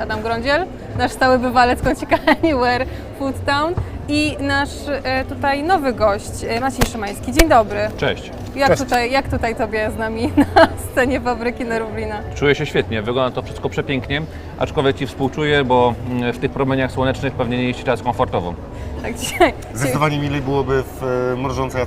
Adam Grądziel, nasz stały bywalec kącika Anywhere Food Town i nasz e, tutaj nowy gość, e, Maciej Szymański. Dzień dobry. Cześć. Jak Cześć. tutaj, jak tutaj Tobie z nami na scenie fabryki Nerublina? Czuję się świetnie, wygląda to wszystko przepięknie, aczkolwiek Ci współczuję, bo mm, w tych promieniach słonecznych pewnie nie jest Ci teraz komfortowo. Tak dzisiaj. Zdecydowanie milej byłoby w e, mrożącej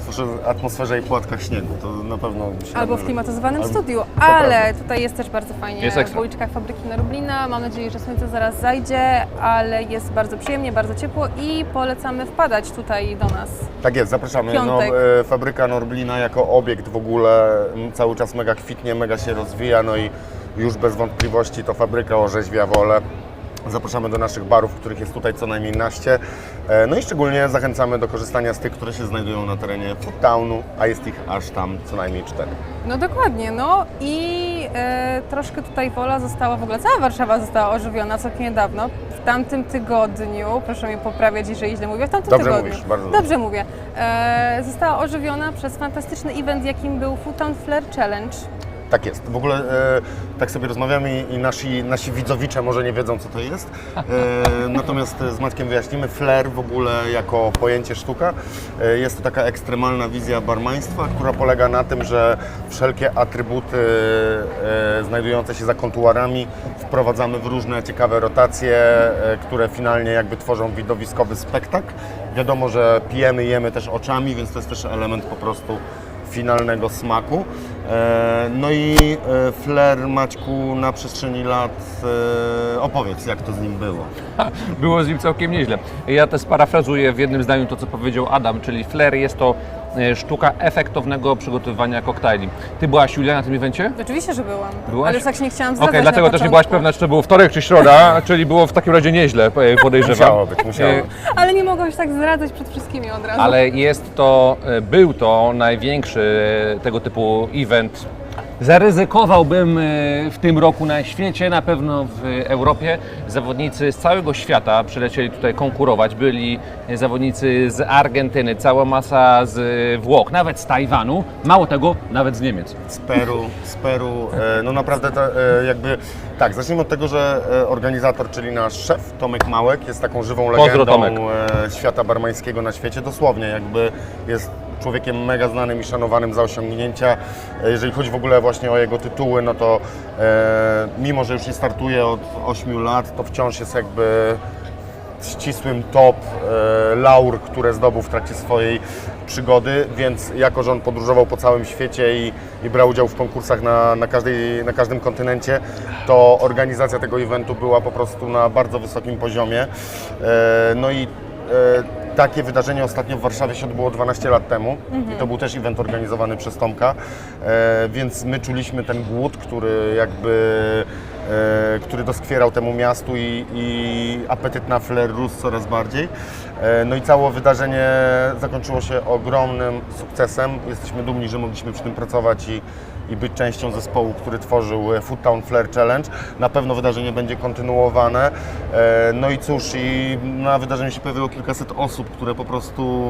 atmosferze, i płatkach śniegu. To na pewno się Albo w klimatyzowanym Albo- studiu, ale tutaj jest też bardzo fajnie Jest ekstra. w uliczkach fabryki Nerublina. Mam nadzieję, że słońce zaraz zajdzie, ale jest bardzo przyjemnie, bardzo ciepło i polecamy wpadać tutaj do nas. Tak jest, zapraszamy. No, Piątek. e, fabryka Norblina jako obiekt w ogóle m, cały czas mega kwitnie, mega się rozwija, no i już bez wątpliwości to fabryka orzeźwia wolę. Zapraszamy do naszych barów, których jest tutaj co najmniej naście. E, No i szczególnie zachęcamy do korzystania z tych, które się znajdują na terenie Food Townu, a jest ich aż tam co najmniej cztery. No dokładnie, no i e, troszkę tutaj Wola została, w ogóle cała Warszawa została ożywiona całkiem niedawno. W tamtym tygodniu, proszę mnie poprawiać, jeżeli źle mówię, w tamtym Dobrze tygodniu. mówisz, bardzo dobrze mówię. E, została ożywiona przez fantastyczny event, jakim był Food Town Flair Challenge. Tak jest. W ogóle e, tak sobie rozmawiamy i, nasi, nasi widzowicze może nie wiedzą, co to jest. E, natomiast z Maćkiem wyjaśnimy. Flair w ogóle jako pojęcie sztuka e, jest to taka ekstremalna wizja barmaństwa, która polega na tym, że wszelkie atrybuty e, znajdujące się za kontuarami wprowadzamy w różne ciekawe rotacje, e, które finalnie jakby tworzą widowiskowy spektakl. Wiadomo, że pijemy, jemy też oczami, więc to jest też element po prostu finalnego smaku. E, No i e, flair Maćku na przestrzeni lat e, opowiedz, jak to z nim było. Było z nim całkiem nieźle. Ja też parafrazuję w jednym zdaniu to, co powiedział Adam, czyli flair jest to sztuka efektownego przygotowywania koktajli. Ty byłaś, Julia, na tym evencie? Oczywiście, że byłam, Byłaś? ale już tak się nie chciałam Okej, zdradzać dlatego na też nie byłaś pewna, czy to był wtorek, czy środa, czyli było w takim razie nieźle, e, podejrzewam. Musiało być, musiało E, być. Ale nie mogłam się tak zdradzać przed wszystkimi od razu. Ale jest to, e, był to największy e, tego typu event. Zaryzykowałbym e, w tym roku na świecie, na pewno w Europie. Zawodnicy z całego świata przylecieli tutaj konkurować. Byli zawodnicy z Argentyny, cała masa z Włoch, nawet z Tajwanu. Mało tego, nawet z Niemiec. Z Peru, z Peru. E, No naprawdę to, e, jakby, tak, zacznijmy od tego, że e, organizator, czyli nasz szef Tomek Małek jest taką żywą Pozdro, legendą e, świata barmańskiego na świecie, dosłownie jakby jest człowiekiem mega znanym i szanowanym za osiągnięcia. E, Jeżeli chodzi w ogóle właśnie o jego tytuły, no to e, mimo, że już nie startuje od 8 lat, to wciąż jest jakby ścisłym top e, laur, które zdobył w trakcie swojej przygody, więc jako, że on podróżował po całym świecie i, i brał udział w konkursach na, na, każdej, na każdym kontynencie, to organizacja tego eventu była po prostu na bardzo wysokim poziomie. E, no i e, takie wydarzenie ostatnio w Warszawie się odbyło 12 lat temu i to był też event organizowany przez Tomka, e, więc my czuliśmy ten głód, który jakby e, który doskwierał temu miastu i, i apetyt na flair rósł coraz bardziej. E, No i całe wydarzenie zakończyło się ogromnym sukcesem. Jesteśmy dumni, że mogliśmy przy tym pracować i, i być częścią zespołu, który tworzył e, Food Town Flair Challenge. Na pewno wydarzenie będzie kontynuowane. E, No i cóż, i na wydarzeniu się pojawiło kilkaset osób, które po prostu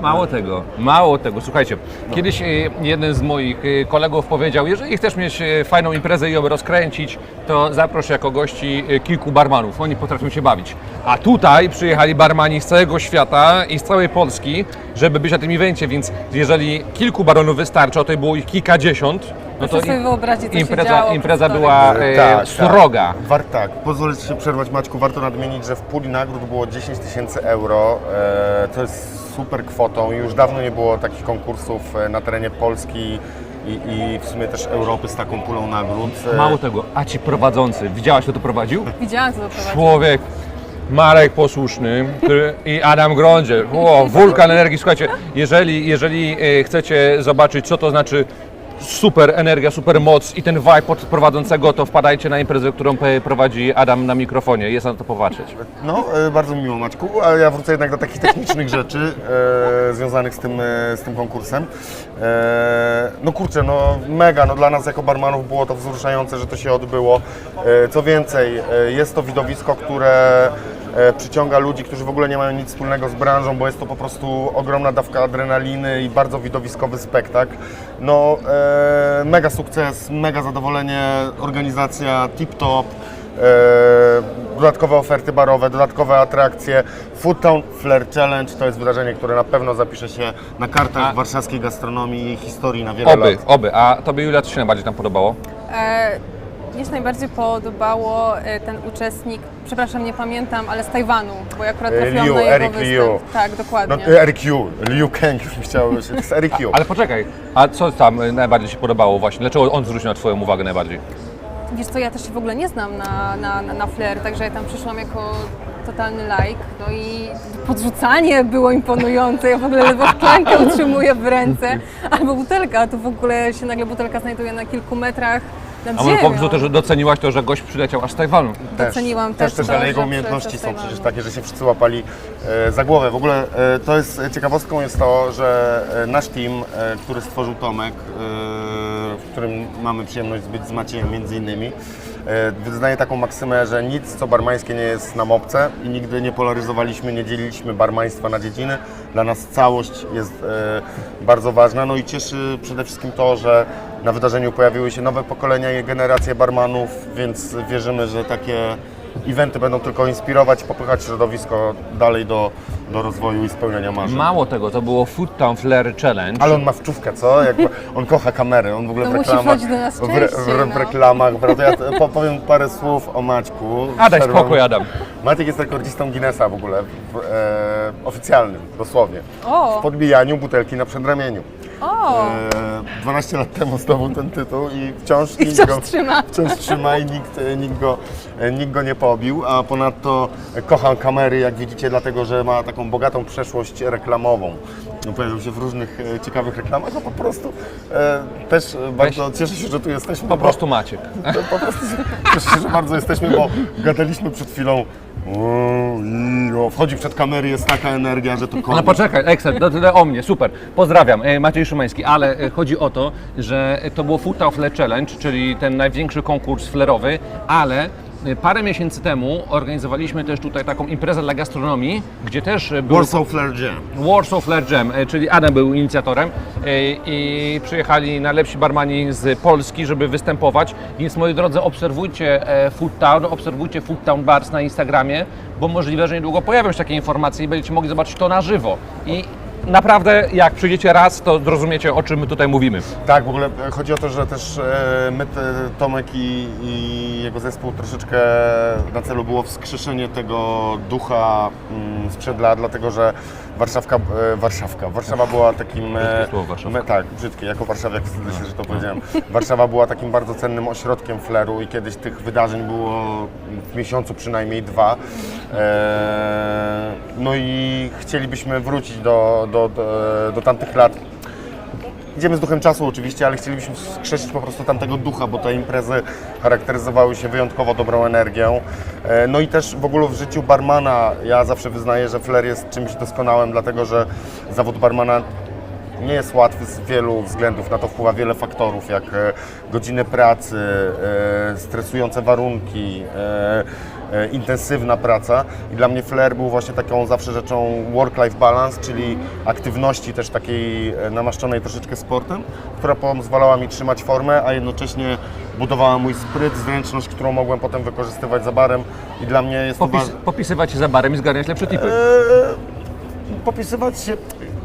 Mało tego, mało tego. Słuchajcie, kiedyś e, jeden z moich kolegów powiedział, jeżeli chcesz mieć fajną imprezę i ją rozkręcić, to zaproś jako gości kilku barmanów. Oni potrafią się bawić. A tutaj przyjechali barmani z całego świata i z całej Polski, żeby być na tym evencie, więc jeżeli kilku baronów wystarczy, a tutaj było ich kilkadziesiąt, no to Proszę sobie wyobrazić, co się impreza, działo impreza była E, e, tak, sroga. Tak, War, tak. pozwolę Ci się przerwać Maćku, warto nadmienić, że w puli nagród było 10 tysięcy euro, e, to jest super kwotą. Już dawno nie było takich konkursów e, na terenie Polski i, i w sumie też Europy z taką pulą nagród. E, Mało tego, a ci prowadzący, widziałaś kto to prowadził? Widziałam, co to prowadzi. Człowiek, Marek Posłuszny który, i Adam Grądziel. O, wulkan energii. Słuchajcie, jeżeli, jeżeli e, chcecie zobaczyć, co to znaczy super energia, super moc i ten vibe od prowadzącego, to wpadajcie na imprezę, którą prowadzi Adam na mikrofonie. Jest na to popatrzeć. No, e, bardzo mi miło Maćku, ale ja wrócę jednak do takich technicznych rzeczy e, związanych z tym, e, z tym konkursem. E, no kurczę, no mega, no dla nas jako barmanów było to wzruszające, że to się odbyło. E, co więcej, e, jest to widowisko, które przyciąga ludzi, którzy w ogóle nie mają nic wspólnego z branżą, bo jest to po prostu ogromna dawka adrenaliny i bardzo widowiskowy spektakl. No, e, mega sukces, mega zadowolenie, organizacja tip-top. e, dodatkowe oferty barowe, dodatkowe atrakcje. Food Town Flair Challenge to jest wydarzenie, które na pewno zapisze się na kartach A- warszawskiej gastronomii i historii na wiele Oby, lat. oby. A Tobie Julia, co się najbardziej tam podobało? E, mnie się najbardziej podobało e, ten uczestnik, przepraszam, nie pamiętam, ale z Tajwanu, bo ja akurat E, trafiłam Liu, na jego Eric występ. Liu. Tak, No, dokładnie. to Eric Yu, Liu Kang już mi chciało się, to jest Eric Yu. Ale poczekaj, a co tam najbardziej się podobało właśnie? Dlaczego on zwrócił na Twoją uwagę najbardziej? Wiesz co, ja też się w ogóle nie znam na, na, na, na flair, także ja tam przyszłam jako totalny like, no i podrzucanie było imponujące, ja w ogóle ledwo szklankę utrzymuję w ręce, albo butelka, a tu w ogóle się nagle butelka znajduje na kilku metrach nad A może ziemią. po prostu też doceniłaś to, że gość przyleciał aż z Tajwanu? Doceniłam też, też też to, ale jego że umiejętności przyleciał są z przecież Tajwanu. takie, że się wszyscy łapali e, za głowę. W ogóle e, to jest ciekawostką jest to, że e, nasz team, e, który stworzył Tomek, e, w którym mamy przyjemność być z Maciejem między innymi, e, wyznaje taką maksymę, że nic co barmańskie nie jest nam obce i nigdy nie polaryzowaliśmy, nie dzieliliśmy barmaństwa na dziedziny. Dla nas całość jest e, bardzo ważna. No i cieszy przede wszystkim to, że na wydarzeniu pojawiły się nowe pokolenia i generacje barmanów, więc wierzymy, że takie eventy będą tylko inspirować popychać środowisko dalej do, do rozwoju i spełniania marzeń. Mało tego, to było Food Town Flair Challenge. Ale on ma wczówkę, co? Jakby, on kocha kamery, on w ogóle No w musi reklamach... wchodzić do nas w, re, częściej, w, w reklamach, prawda? Ja t- po, powiem parę słów o Maćku. A daj Przerwę. spokój, Adam. Maciek jest rekordzistą Guinnessa w ogóle, w, e, oficjalnym, dosłownie. O, W podbijaniu butelki na przedramieniu. O, E, 12 lat temu zdobył ten tytuł i wciąż, i nikt wciąż go, trzyma. wciąż trzyma i nikt, e, nikt, go, e, nikt go nie pobił, a ponadto kocham kamery, jak widzicie, dlatego że ma taką bogatą przeszłość reklamową. No, Pojawił się w różnych e, ciekawych reklamach, a po prostu e, też e, bardzo cieszę się, że tu jesteśmy. Po bo- prostu Maciek. po prostu się, cieszę się, że bardzo jesteśmy, bo gadaliśmy przed chwilą. O, i, o, wchodzi przed kamery, jest taka energia, że to No koniec. poczekaj, Excel, to tyle o mnie, super. Pozdrawiam, e, Maciej Szymański, ale e, chodzi o to, że to było Town Flair Challenge, czyli ten największy konkurs flerowy, ale parę miesięcy temu organizowaliśmy też tutaj taką imprezę dla gastronomii, gdzie też e, był Warsaw Flair Jam. Warsaw Flair Jam, e, czyli Adam był inicjatorem i przyjechali najlepsi barmani z Polski, żeby występować, więc moi drodzy obserwujcie e, Food Town, obserwujcie Food Town Bars na Instagramie, bo możliwe, że niedługo pojawią się takie informacje i będziecie mogli zobaczyć to na żywo. I naprawdę jak przyjdziecie raz, to zrozumiecie o czym my tutaj mówimy. Tak, w ogóle chodzi o to, że też e, my, Tomek i, i jego zespół troszeczkę na celu było wskrzeszenie tego ducha mm, sprzed lat, dlatego że Warszawka, e, Warszawka, Warszawa była takim... e, słowo, Warszawka. me- tak, brzydkie, jako warszawiak wstydzę się, że to powiedziałem. Warszawa była takim bardzo cennym ośrodkiem fleru i kiedyś tych wydarzeń było w miesiącu przynajmniej dwa. E, no i chcielibyśmy wrócić do, do, do, do tamtych lat. Idziemy z duchem czasu oczywiście, ale chcielibyśmy wskrzesić po prostu tamtego ducha, bo te imprezy charakteryzowały się wyjątkowo dobrą energią. E, No i też w ogóle w życiu barmana ja zawsze wyznaję, że flair jest czymś doskonałym, dlatego że zawód barmana nie jest łatwy z wielu względów. Na to wpływa wiele faktorów, jak e, godziny pracy, e, stresujące warunki, e, intensywna praca. I dla mnie flair był właśnie taką zawsze rzeczą work-life balance, czyli aktywności też takiej namaszczonej troszeczkę sportem, która pozwalała mi trzymać formę, a jednocześnie budowała mój spryt, zręczność, którą mogłem potem wykorzystywać za barem. I dla mnie jest to Popis, ważne. popisywać się za barem i zgarniać lepsze tipy. Popisywać się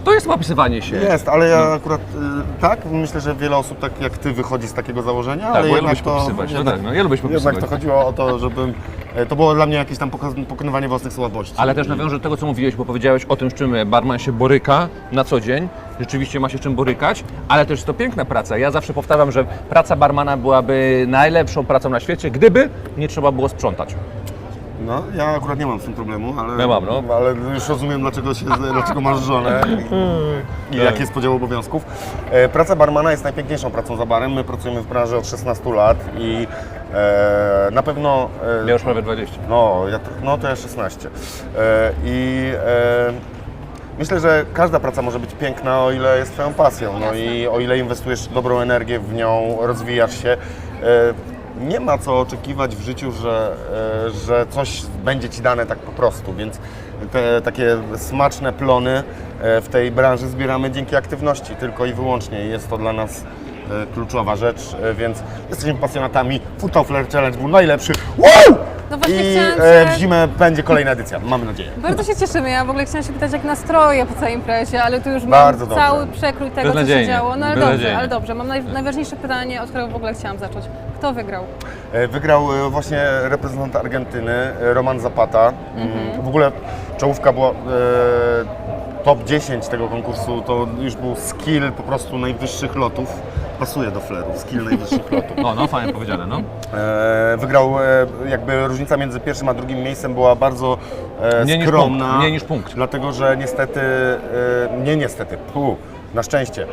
To jest popisywanie się. Jest, ale ja akurat y, tak, myślę, że wiele osób tak jak ty wychodzi z takiego założenia, Tak, ale bo ja jednak lubię to, popisywać. No jednak, tak, no ja lubię popisywać. jednak to chodziło o to, żebym, e, to było dla mnie jakieś tam poka- pokonywanie własnych słabości. Ale też nawiążę do tego, co mówiłeś, bo powiedziałeś o tym, z czym barman się boryka na co dzień. Rzeczywiście ma się czym borykać, ale też jest to piękna praca. Ja zawsze powtarzam, że praca barmana byłaby najlepszą pracą na świecie, gdyby nie trzeba było sprzątać. No, ja akurat nie mam z tym problemu, ale, Ja mam, no. ale już rozumiem, dlaczego, się, dlaczego masz żonę i, i jaki jest podział obowiązków. E, Praca barmana jest najpiękniejszą pracą za barem. My pracujemy w branży od 16 lat i e, na pewno... e, Ja już prawie 20. No, ja, to- no to ja 16. E, I e, myślę, że każda praca może być piękna, o ile jest Twoją pasją. No i o ile inwestujesz dobrą energię w nią, rozwijasz się. E, nie ma co oczekiwać w życiu, że, e, że coś będzie Ci dane tak po prostu, więc te takie smaczne plony e, w tej branży zbieramy dzięki aktywności tylko i wyłącznie. Jest to dla nas e, kluczowa rzecz, więc jesteśmy pasjonatami. Flair Challenge był najlepszy. Wow! No właśnie I chciałam się- w zimę będzie kolejna edycja, mamy nadzieję. Bardzo się cieszymy. Ja w ogóle chciałam się pytać, jak nastroje po całej imprezie, ale tu już Bardzo mam dobrze. cały przekrój tego, co się działo. No ale dobrze, ale dobrze. Mam naj, najważniejsze pytanie, od którego w ogóle chciałam zacząć. Kto wygrał? E, Wygrał e, właśnie reprezentant Argentyny, e, Roman Zapata. Mm, W ogóle czołówka była top 10 tego konkursu, to już był skill po prostu najwyższych lotów. Pasuje do fleru, skill najwyższych lotów. O, no fajnie powiedziane, no. E, Wygrał, e, jakby różnica między pierwszym a drugim miejscem była bardzo e, Mniej niż skromna. punkt, mniej niż punkt. Dlatego, że niestety, e, nie niestety, pu, na szczęście,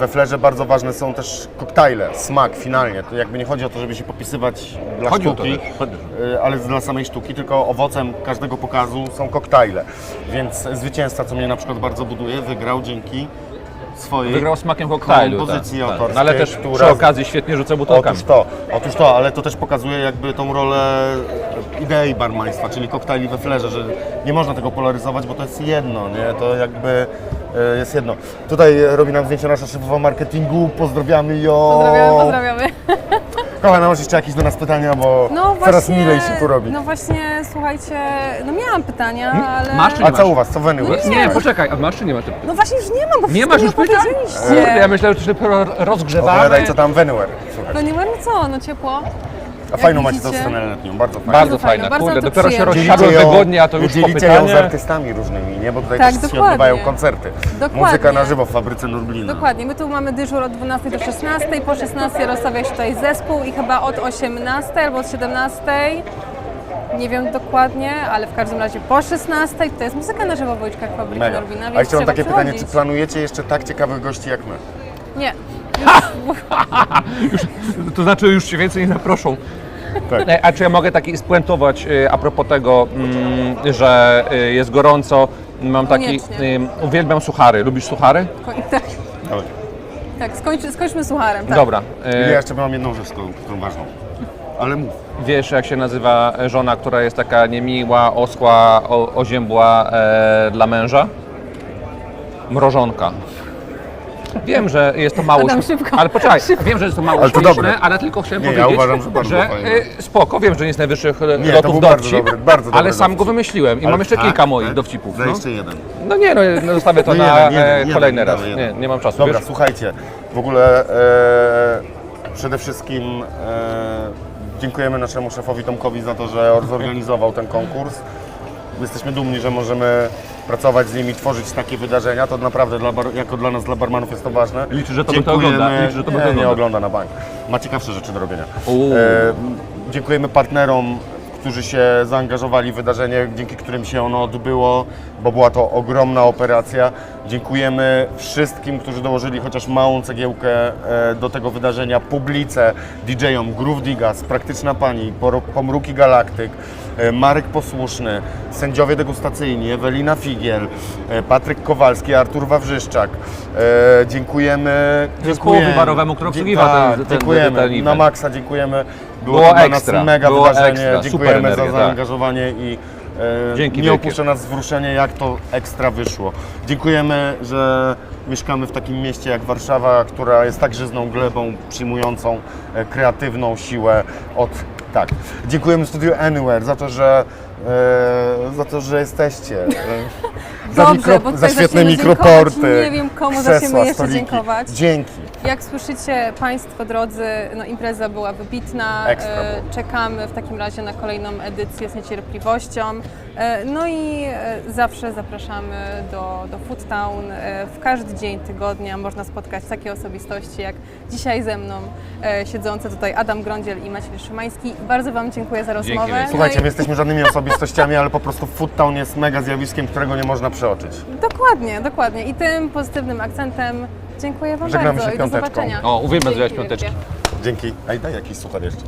we flerze bardzo ważne są też koktajle, smak finalnie. To jakby nie chodzi o to, żeby się popisywać dla Chodzi sztuki, e, ale dla samej sztuki, tylko owocem każdego pokazu są koktajle. Więc zwycięzca, co mnie na przykład bardzo buduje, wygrał dzięki swojej Wygrał smakiem koktajlu. kompozycji tak, tak. autorskiej, No, ale też która- przy okazji świetnie rzucał butelkami. Otóż to, otóż to, ale to też pokazuje jakby tą rolę idei barmaństwa, czyli koktajli we flerze, że nie można tego polaryzować, bo to jest jedno, nie? To jakby jest jedno. Tutaj robi nam zdjęcie nasza szefowa marketingu, pozdrawiamy ją. Pozdrawiamy, pozdrawiamy. Kochana, masz jeszcze jakieś do nas pytania, bo No coraz właśnie, milej się tu robi. No właśnie, słuchajcie, no miałam pytania, ale... Masz czy A nie co masz? u Was, co w? No Nie, poczekaj, a masz czy nie masz? No właśnie już nie mam, bo Nie masz już pytań? Kurde, ja myślałem, że dopiero rozgrzewamy. Opowiadaj, co tam w Anywhere, słuchaj. No nie wiem, no co, no ciepło. A fajną macie widzicie? tą scenę letnią, bardzo fajną. Bardzo fajna, fajna, bardzo kurde, to dopiero się przyjemne. wygodnie, a to już dzielicie ją z pytanie. artystami różnymi, nie? Bo tutaj Tak, też się dokładnie. odbywają koncerty. Dokładnie. Muzyka na żywo w fabryce Nurblina. Dokładnie, my tu mamy dyżur od 12 do 16, po 16 rozstawia się tutaj zespół i chyba od 18 albo od 17, nie wiem dokładnie, ale w każdym razie po 16 to jest muzyka na żywo w Wojczkach Fabryki Mega. Norwina, A więc jeszcze mam trzeba takie pytanie, czy przychodzić. planujecie jeszcze tak ciekawych gości jak my? Nie. To znaczy już się więcej nie zaproszą. Tak. E, A czy ja mogę taki spuentować e, a propos tego, mm, że e, jest gorąco? Mam taki, Koniecznie. uwielbiam suchary. Lubisz suchary? Koń- Tak, Dobra. tak skończ, skończmy sucharem. Tak. Dobra. Ja jeszcze mam jedną rzecz, którą, którą ważną. Ale mów. Wiesz jak się nazywa żona, która jest taka niemiła, osła, o, oziębła e, dla męża? Mrożonka. Wiem, że jest to mało Adam, szybko. Ale poczekaj, wiem, że jest to mało Ale to śmieszne, dobre. ale tylko chciałem Nie, ja powiedzieć, uważam, że bardzo fajne. e, spoko, wiem, że nie jest najwyższych e, Nie, to lotów był bardzo dowcip, dobry, bardzo dobry ale sam dowcip. go wymyśliłem i Ale mam jeszcze tak, kilka moich tak? dowcipów. Za No. jeszcze jeden. no nie, no, no zostawię to No na jeden, jeden, e, jeden, kolejny raz. dawaj Nie, jeden. nie mam czasu, Dobra, wiesz? słuchajcie, w ogóle e, przede wszystkim e, dziękujemy naszemu szefowi Tomkowi za to, że zorganizował ten konkurs. Jesteśmy dumni, że możemy pracować z nimi, tworzyć takie wydarzenia. To naprawdę dla bar, jako dla nas, dla barmanów jest to ważne. Liczy, że to by to ogląda. Liczy, że to by nie, to nie ogląda. ogląda na bank. Ma ciekawsze rzeczy do robienia. E, dziękujemy partnerom, którzy się zaangażowali w wydarzenie, dzięki którym się ono odbyło, bo była to ogromna operacja. Dziękujemy wszystkim, którzy dołożyli chociaż małą cegiełkę e, do tego wydarzenia, publice, DJ-om, Groove Digas, Praktyczna Pani, Pomruki Galaktyk, e, Marek Posłuszny, sędziowie degustacyjni, Ewelina Figiel, e, Patryk Kowalski, Artur Wawrzyszczak. Dziękujemy. Zespołowi barowemu, który obsługiwał ten- tak, ten- ten- Dziękujemy. ten Na event. maksa dziękujemy. Było, Było ekstra, nas mega było wydarzenie. ekstra, Dziękujemy energia, za tak. zaangażowanie i e, Dzięki nie wielkie. opuszcza nas wzruszenie, jak to ekstra wyszło. Dziękujemy, że mieszkamy w takim mieście jak Warszawa, która jest tak żyzną glebą, przyjmującą e, kreatywną siłę od... Tak. Dziękujemy Studio Anywhere za to, że e, za to, że jesteście. E, za, Dobrze, bo za świetne mikroporty. Nie wiem, komu krzesła, zaczniemy jeszcze stoliki. dziękować. Dzięki. Jak słyszycie Państwo drodzy, no impreza była wybitna. Ekstra E, było. Czekamy w takim razie na kolejną edycję z niecierpliwością. E, No i e, zawsze zapraszamy do, do Food Town. W każdy dzień tygodnia można spotkać takie osobistości jak dzisiaj ze mną siedzące tutaj Adam Grądziel i Maciej Szymański. Bardzo Wam dziękuję za rozmowę. wielkie. Słuchajcie, no my jesteśmy żadnymi osobistościami, ale po prostu Food Town jest mega zjawiskiem, którego nie można przeoczyć. dokładnie, dokładnie. I tym pozytywnym akcentem dziękuję Wam Żegnamy bardzo się i do piąteczką. zobaczenia. O, uwielbiam Dzięki zwijać piąteczki. wielkie. Dzięki. Ej, daj jakiś suchar jeszcze.